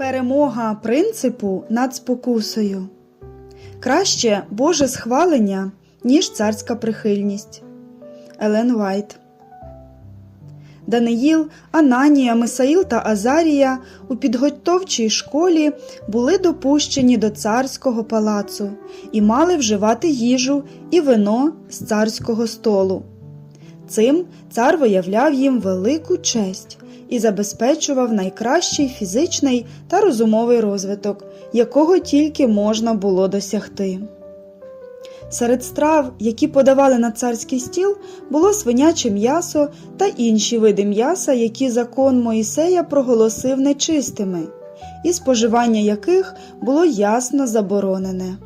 Перемога принципу над спокусою. Краще Боже схвалення, ніж царська прихильність. Елен Вайт. Даниїл, Ананія, Мисаїл та Азарія у підготовчій школі були допущені до царського палацу і мали вживати їжу і вино з царського столу. Цим цар виявляв їм велику честь і забезпечував найкращий фізичний та розумовий розвиток, якого тільки можна було досягти. Серед страв, які подавали на царський стіл, було свиняче м'ясо та інші види м'яса, які закон Моїсея проголосив нечистими, і споживання яких було ясно заборонене.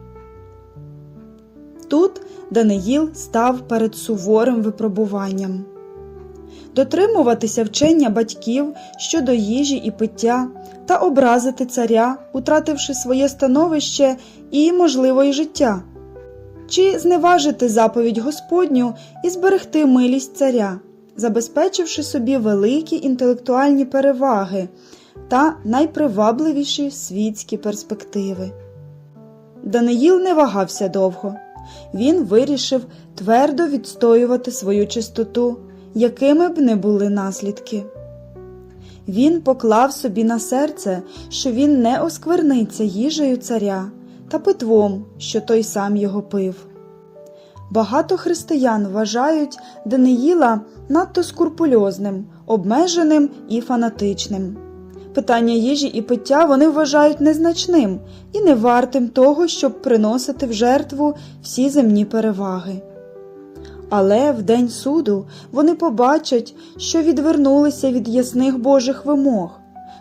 Тут Даниїл став перед суворим випробуванням. Дотримуватися вчення батьків щодо їжі і пиття та образити царя, утративши своє становище і, можливо, і життя, чи зневажити заповідь Господню і зберегти милість царя, забезпечивши собі великі інтелектуальні переваги та найпривабливіші світські перспективи. Даниїл не вагався довго. Він вирішив твердо відстоювати свою чистоту, якими б не були наслідки. Він поклав собі на серце, що він не оскверниться їжею царя та питвом, що той сам його пив. Багато християн вважають Даниїла надто скурпульозним, обмеженим і фанатичним. Питання їжі і пиття вони вважають незначним і не вартим того, щоб приносити в жертву всі земні переваги. Але в день суду вони побачать, що відвернулися від ясних Божих вимог,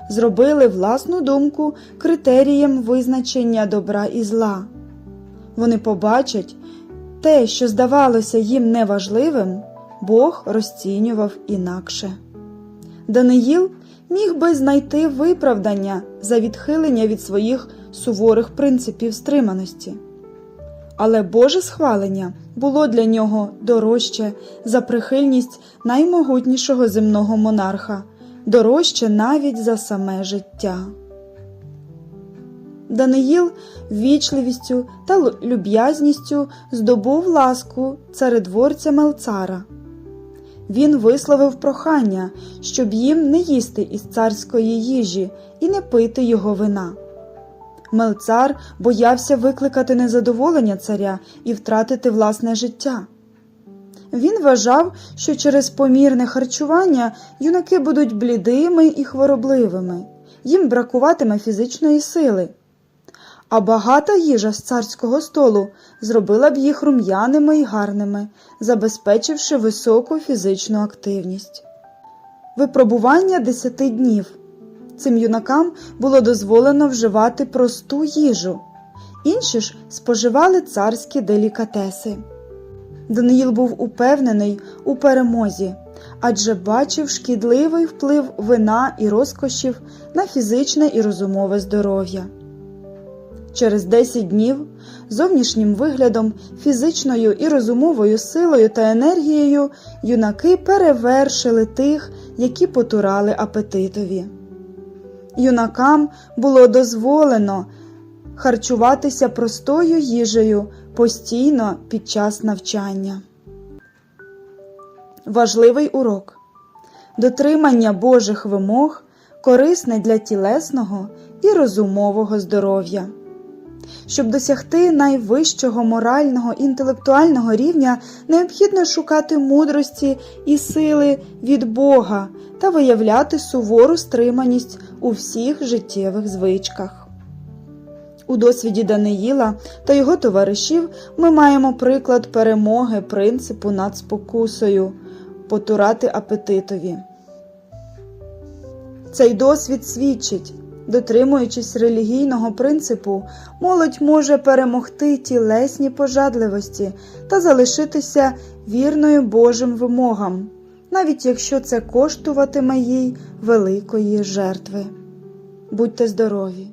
зробили власну думку критерієм визначення добра і зла. Вони побачать те, що здавалося їм неважливим, Бог розцінював інакше. Даниїл міг би знайти виправдання за відхилення від своїх суворих принципів стриманості. Але Боже схвалення було для нього дорожче за прихильність наймогутнішого земного монарха, дорожче навіть за саме життя. Даниїл ввічливістю та люб'язністю здобув ласку царедворця Мелцара. Він висловив прохання, щоб їм не їсти із царської їжі і не пити його вина. Мелцар боявся викликати незадоволення царя і втратити власне життя. Він вважав, що через помірне харчування юнаки будуть блідими і хворобливими, їм бракуватиме фізичної сили. А багата їжа з царського столу зробила б їх рум'яними і гарними, забезпечивши високу фізичну активність. Випробування десяти днів. Цим юнакам було дозволено вживати просту їжу, інші ж споживали царські делікатеси. Даниїл був упевнений у перемозі, адже бачив шкідливий вплив вина і розкошів на фізичне і розумове здоров'я. Через 10 днів зовнішнім виглядом, фізичною і розумовою силою та енергією юнаки перевершили тих, які потурали апетитові. Юнакам було дозволено харчуватися простою їжею постійно під час навчання. Важливий урок дотримання Божих вимог корисне для тілесного і розумового здоров'я. Щоб досягти найвищого морального інтелектуального рівня, необхідно шукати мудрості і сили від Бога та виявляти сувору стриманість у всіх життєвих звичках. У досвіді Даниїла та його товаришів ми маємо приклад перемоги принципу над спокусою потурати апетитові. Цей досвід свідчить, дотримуючись релігійного принципу, молодь може перемогти тілесні пожадливості та залишитися вірною Божим вимогам, навіть якщо це коштуватиме їй великої жертви. Будьте здорові!